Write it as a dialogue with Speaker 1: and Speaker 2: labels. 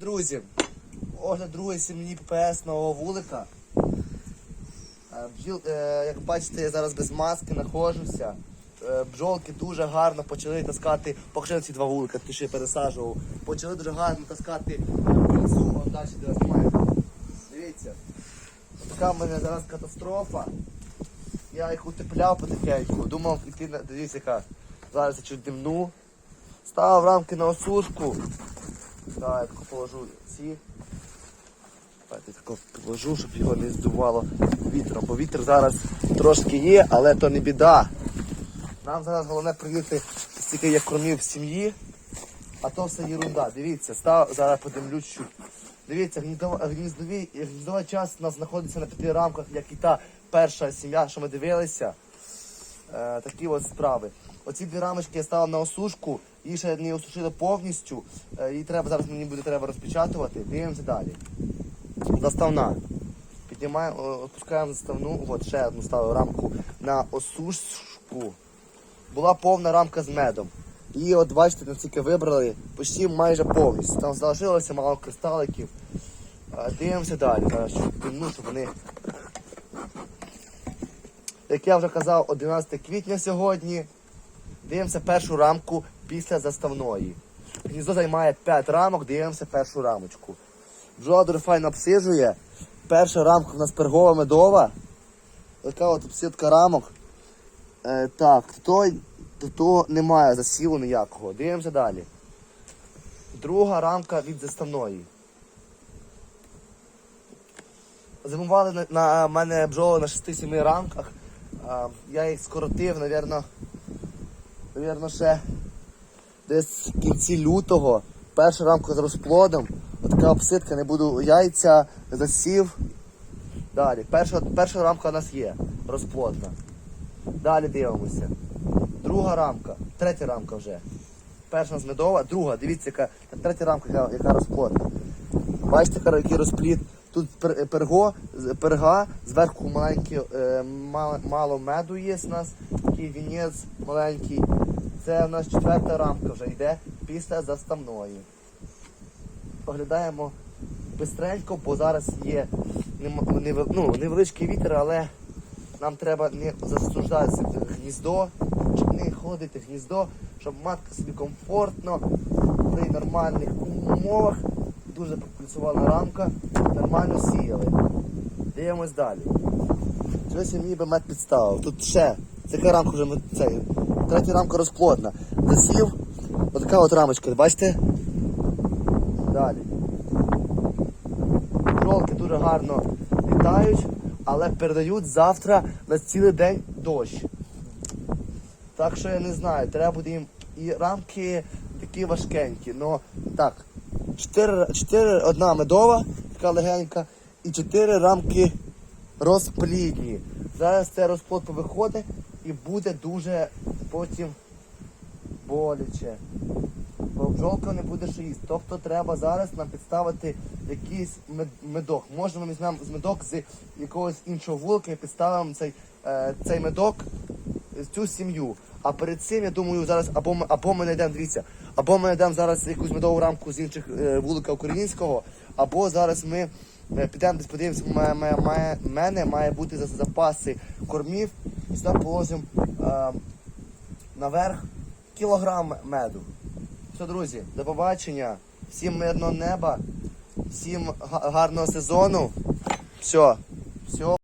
Speaker 1: Друзі, огляд другої сім'ї ППС нового вулика. Е, Бджіл, е, як бачите, я зараз без маски знаходжуся. Е, Бджолки дуже гарно почали таскати, покажи ці два вулика, ті, що я пересаджував. Почали дуже гарно таскати пильцу, вон далі де знімаю. Дивіться. Така в мене зараз катастрофа. Я їх утепляв потихеньку. Думав іти на. Дивіться яка. Зараз я чуть димну. Ставив рамки на осушку. Так, я положу ці. Давайте тако положу, щоб його не здувало вітром. Бо вітер зараз трошки є, але то не біда. Нам зараз головне прийняти стільки як кормів в сім'ї, а то все ерунда. Дивіться, став, зараз подивлюсь. що- Дивіться, гніздова частина у нас знаходиться на п'яти рамках, як і та перша сім'я, що ми дивилися. Е, такі от справи. Оці дві рамочки я ставив на осушку, її ще не осушили повністю. Е, її треба зараз мені буде треба розпечатувати. Дивимося далі. Заставна. Піднімаємо, опускаємо заставну. От ще одну ставив рамку на осушку. Була повна рамка з медом. І от бачите, наскільки вибрали, почти майже повністю. Там залишилося мало кристаликів. Е, Дивимося далі. Зараз щоб вони як я вже казав, 11 квітня сьогодні. Дивимося першу рамку після заставної. Гніздо займає 5 рамок, дивимося першу рамочку. Бджола дуже файно обсиджує. Перша рамка в нас пергова медова. Така от обсидка рамок. Е, так, то, то, немає засілу ніякого. Дивимося далі. Друга рамка від заставної. Зимували на, на мене бджоли на 6-7 рамках. Я їх скоротив, навірно, навірно, ще десь в кінці лютого. Перша рамка з розплодом. Отака обсидка, не буду яйця, засів. Далі. Перша, перша рамка у нас є розплодна. Далі дивимося. Друга рамка, третя рамка вже. Перша з медова, друга, дивіться, яка третя рамка, яка, яка розплодна. Бачите, який розплід. Тут перго, з- перга, зверху маленький, е, мало, меду є у нас, такий вінець маленький. Це у нас четверта рамка вже йде після заставної. Оглядаємо бистренько, бо зараз є ну, невеличкий вітер, але нам треба не засуждатися в гніздо, щоб не ходити в гніздо, щоб матка собі комфортно при нормальних умовах дуже пропрацювала рамка, нормально сіяли. Дивимось далі. Щось я би мед підставив. Тут ще, така рамка вже цей, третя рамка розплодна. Засів, отака от рамочка, бачите? Далі. Жолки дуже гарно літають, але передають завтра на цілий день дощ. Так що я не знаю, треба буде їм і рамки такі важкенькі. Ну так, 4, 4 одна медова, така легенька, і 4 рамки розплідні. Зараз це розплод повиходить і буде дуже потім боляче. Бо бджолка не буде що їсти. Тобто треба зараз нам підставити якийсь мед- медок. Може ми візьмемо з медок з якогось іншого вулика і підставимо цей, е, цей медок цю сім'ю. А перед цим, я думаю, зараз або ми, або ми знайдемо, дивіться, або ми знайдемо зараз якусь медову рамку з інших е, вулика українського, або зараз ми е, підемо десь подивимося, має, мене має бути за- запаси кормів, сюди положимо е, наверх кілограм меду. Все, друзі, до побачення. Всім мирного неба, всім гарного сезону. Все, все.